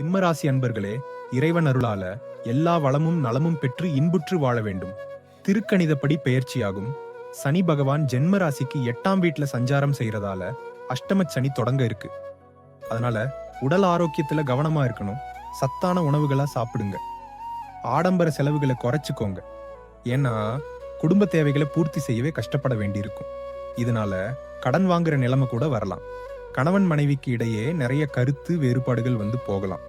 சிம்மராசி அன்பர்களே இறைவன் அருளால எல்லா வளமும் நலமும் பெற்று இன்புற்று வாழ வேண்டும். திருக்கணிதப்படி பெயர்ச்சியாகும். சனி பகவான் ஜென்ம ராசிக்கு எட்டாம் வீட்டுல சஞ்சாரம் செய்யறதால அஷ்டம சனி தொடங்க இருக்கு. அதனால உடல் ஆரோக்கியத்துல கவனமா இருக்கணும். சத்தான உணவுகளா சாப்பிடுங்க. ஆடம்பர செலவுகளை குறைச்சிக்கோங்க. ஏன்னா குடும்ப தேவைகளை பூர்த்தி செய்யவே கஷ்டப்பட வேண்டியிருக்கும். இதனால கடன் வாங்குற நிலைமை கூட வரலாம். கணவன் மனைவிக்கு இடையே நிறைய கருத்து வேறுபாடுகள் வந்து போகலாம்.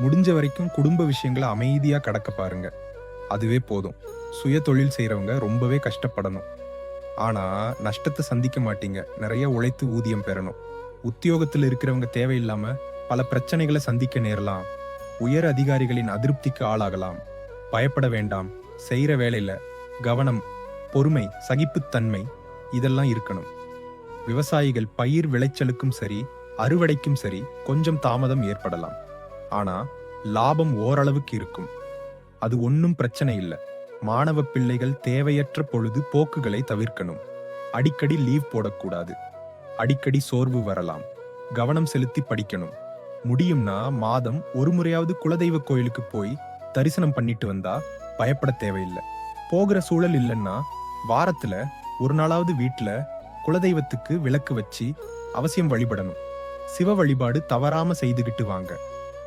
முடிஞ்ச வரைக்கும் குடும்ப விஷயங்களை அமைதியாக கடக்க பாருங்க. அதுவே போதும். சுய தொழில் செய்கிறவங்க ரொம்பவே கஷ்டப்படணும். ஆனால் நஷ்டத்தை சந்திக்க மாட்டீங்க. நிறைய உழைத்து ஊதியம் பெறணும். உத்தியோகத்தில் இருக்கிறவங்க தேவையில்லாமல் பல பிரச்சனைகளை சந்திக்க நேரலாம். உயர் அதிகாரிகளின் அதிருப்திக்கு ஆளாகலாம். பயப்பட வேண்டாம். செய்கிற வேலையில் கவனம் பொறுமை சகிப்புத்தன்மை இதெல்லாம் இருக்கணும். விவசாயிகள் பயிர் விளைச்சலுக்கும் சரி அறுவடைக்கும் சரி கொஞ்சம் தாமதம் ஏற்படலாம். ஆனா லாபம் ஓரளவுக்கு இருக்கும். அது ஒன்னும் பிரச்சனை இல்லை. மாணவ பிள்ளைகள் தேவையற்ற பொழுது போக்குகளை தவிர்க்கணும். அடிக்கடி லீவ் போடக்கூடாது. அடிக்கடி சோர்வு வரலாம். கவனம் செலுத்தி படிக்கணும். முடியும்னா மாதம் ஒரு முறையாவது குலதெய்வ கோயிலுக்கு போய் தரிசனம் பண்ணிட்டு வந்தா பயப்பட தேவையில்லை. போகிற சூழல் இல்லைன்னா வாரத்துல ஒரு நாளாவது வீட்டில் குலதெய்வத்துக்கு விளக்கு வச்சு அவசியம் வழிபடணும். சிவ வழிபாடு தவறாம செய்துகிட்டு வாங்க.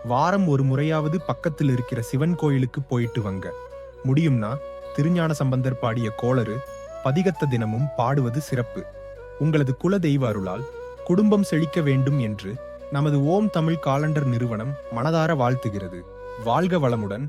வாரம் ஒரு முறையாவது பக்கத்தில் இருக்கிற சிவன் கோயிலுக்கு போயிட்டு வாங்க. முடியும்னா திருஞான சம்பந்தர் பாடிய கோளறு பதிகத்த தினமும் பாடுவது சிறப்பு. உங்களது குல தெய்வ அருளால் குடும்பம் செழிக்க வேண்டும் என்று நமது ஓம் தமிழ் காலண்டர் நிறுவனம் மனதார வாழ்த்துகிறது. வாழ்க வளமுடன்